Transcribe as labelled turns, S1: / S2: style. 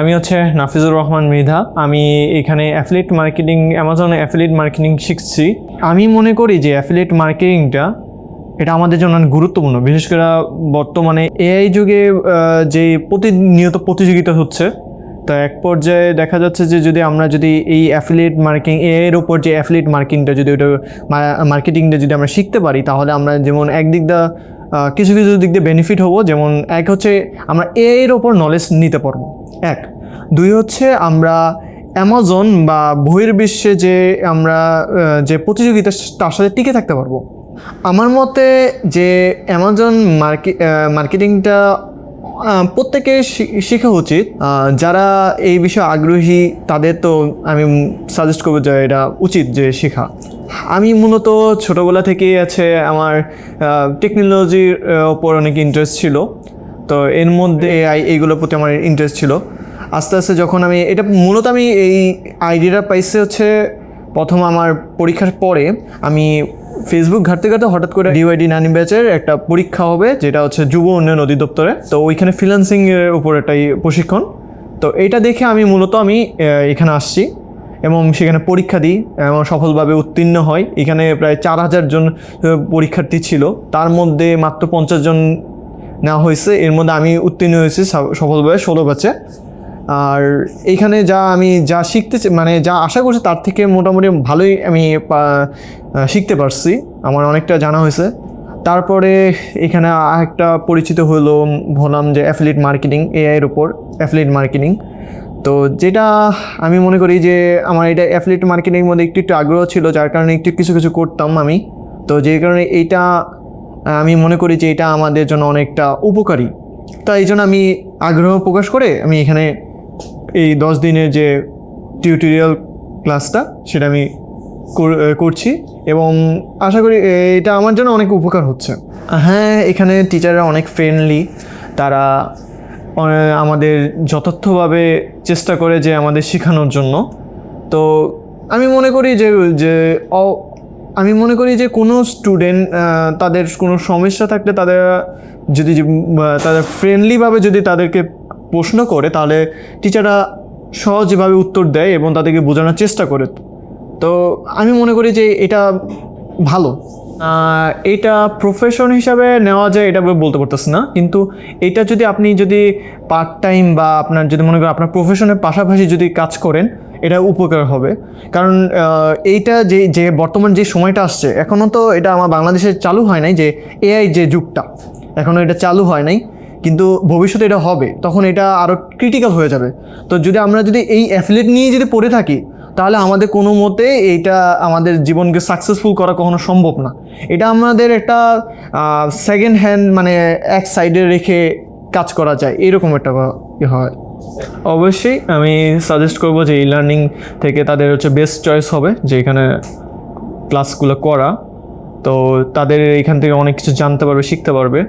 S1: আমি হচ্ছে নাফিজুর রহমান মৃধা। আমি এখানে অ্যাফিলেট মার্কেটিং অ্যামাজনে অ্যাফিলেট মার্কেটিং শিখছি। আমি মনে করি যে অ্যাফিলেট মার্কেটিংটা এটা আমাদের জন্য অনেক গুরুত্বপূর্ণ। বিশেষ করে বর্তমানে এআই যুগে যে প্রতিনিয়ত প্রতিযোগিতা হচ্ছে, তো এক পর্যায়ে দেখা যাচ্ছে যে যদি আমরা যদি এই অ্যাফিলিয়েট মার্কেটিং এর ওপর যে অ্যাফিলিয়েট মার্কিংটা যদি ওটা মার্কেটিংটা যদি আমরা শিখতে পারি, তাহলে আমরা যেমন একদিক দা কিছু কিছু দিক দিয়ে বেনিফিট হব। যেমন এক হচ্ছে আমরা এর ওপর নলেজ নিতে পারব। এক। দুই হচ্ছে আমরা অ্যামাজন বা বহির্বিশ্বে যে আমরা যে প্রতিযোগিতা তার সাথে টিকে থাকতে পারব। আমার মতে যে অ্যামাজন মার্কে মার্কেটিংটা শি- শেখা উচিত। যারা এই বিষয়ে আগ্রহী, তাদের তো আমি সাজেস্ট করব যে এটা উচিত যে শেখা। আমি মূলত ছোটোবেলা থেকেই আছে আমার টেকনোলজির ওপর অনেক ইন্টারেস্ট ছিল। তো এর মধ্যে এআই এইগুলোর প্রতি আমার ইন্টারেস্ট ছিল। আস্তে আস্তে যখন আমি এটা মূলত আমি এই আইডিয়াটা পাইছে হচ্ছে প্রথম আমার পরীক্ষার পরে আমি ফেসবুক ঘাটতে ঘাটতে হঠাৎ করে ডিওয়াইডি নানি ব্যাচের একটা পরীক্ষা হবে যেটা হচ্ছে যুব উন্নয়ন অধিদপ্তরে। তো ওইখানে ফ্রিল্যান্সিং এর উপর একটাই প্রশিক্ষণ। তো এটা দেখে আমি মূলত আমি এখানে আসছি এবং সেখানে পরীক্ষা দিই এবং সফলভাবে উত্তীর্ণ হয় এখানে প্রায় চার হাজার জন পরীক্ষার্থী ছিল। তার মধ্যে মাত্র পঞ্চাশ জন নেওয়া হয়েছে, এর মধ্যে আমি উত্তীর্ণ হয়েছি সফলভাবে ষোলো ব্যাচে আর এইখানে যা আমি যা শিখতে মানে যা আশা করছি তার থেকে মোটামুটি ভালোই আমি শিখতে পারছি। আমার অনেকটা জানা হয়েছে। তারপরে এখানে একটা পরিচিত হলো হলাম যে অ্যাফিলিয়েট মার্কেটিং এআইয়ের উপর অ্যাফিলিয়েট মার্কেটিং তো যেটা আমি মনে করি যে আমার এটা অ্যাফিলিয়েট মার্কেটিংয়ের মধ্যে একটু একটু আগ্রহ ছিল, যার কারণে একটু কিছু কিছু করতাম আমি। তো যে কারণে এইটা আমি মনে করি যে এটা আমাদের জন্য অনেকটা উপকারী। তাই এই জন্য আমি আগ্রহ প্রকাশ করে আমি এখানে এই দশ দিনের যে টিউটোরিয়াল ক্লাসটা সেটা আমি করছি এবং আশা করি এটা আমার জন্য অনেক উপকার হচ্ছে। হ্যাঁ এখানে টিচাররা অনেক ফ্রেন্ডলি তারা আমাদের যথার্থভাবে চেষ্টা করে যে আমাদের শেখানোর জন্য। তো আমি মনে করি যে যে আমি মনে করি যে কোনো স্টুডেন্ট তাদের কোনো সমস্যা থাকলে তাদের যদি তাদের ফ্রেন্ডলিভাবে যদি তাদেরকে প্রশ্ন করে, তাহলে টিচাররা সহজভাবে উত্তর দেয় এবং তাদেরকে বোঝানোর চেষ্টা করে। তো আমি মনে করি যে এটা ভালো। এটা প্রফেশন হিসাবে নেওয়া যায়, এটা বলতে পারতেছি না। কিন্তু এটা যদি আপনি যদি পার্ট টাইম বা আপনার যদি মনে করেন আপনার প্রফেশনের পাশাপাশি যদি কাজ করেন এটা উপকার হবে। কারণ এইটা যে যে বর্তমান যে সময়টা আসছে এখনও তো এটা আমার বাংলাদেশে চালু হয় নাই যে এআই যে যুগটা এখনও এটা চালু হয় নাই। কিন্তু ভবিষ্যতে এটা হবে, তখন এটা আরও ক্রিটিক্যাল হয়ে যাবে। তো যদি আমরা যদি এই অ্যাফিলেট নিয়ে যদি পড়ে থাকি, তাহলে আমাদের কোনো মতে এইটা আমাদের জীবনকে সাকসেসফুল করা কখনো সম্ভব না। এটা আমাদের একটা সেকেন্ড হ্যান্ড মানে এক সাইডে রেখে কাজ করা যায়, এরকম একটা হয়। অবশ্যই আমি সাজেস্ট করব যে এই লার্নিং থেকে তাদের হচ্ছে বেস্ট চয়েস হবে, যে এখানে ক্লাসগুলো করা। তো তাদের এইখান থেকে অনেক কিছু জানতে পারবে, শিখতে পারবে।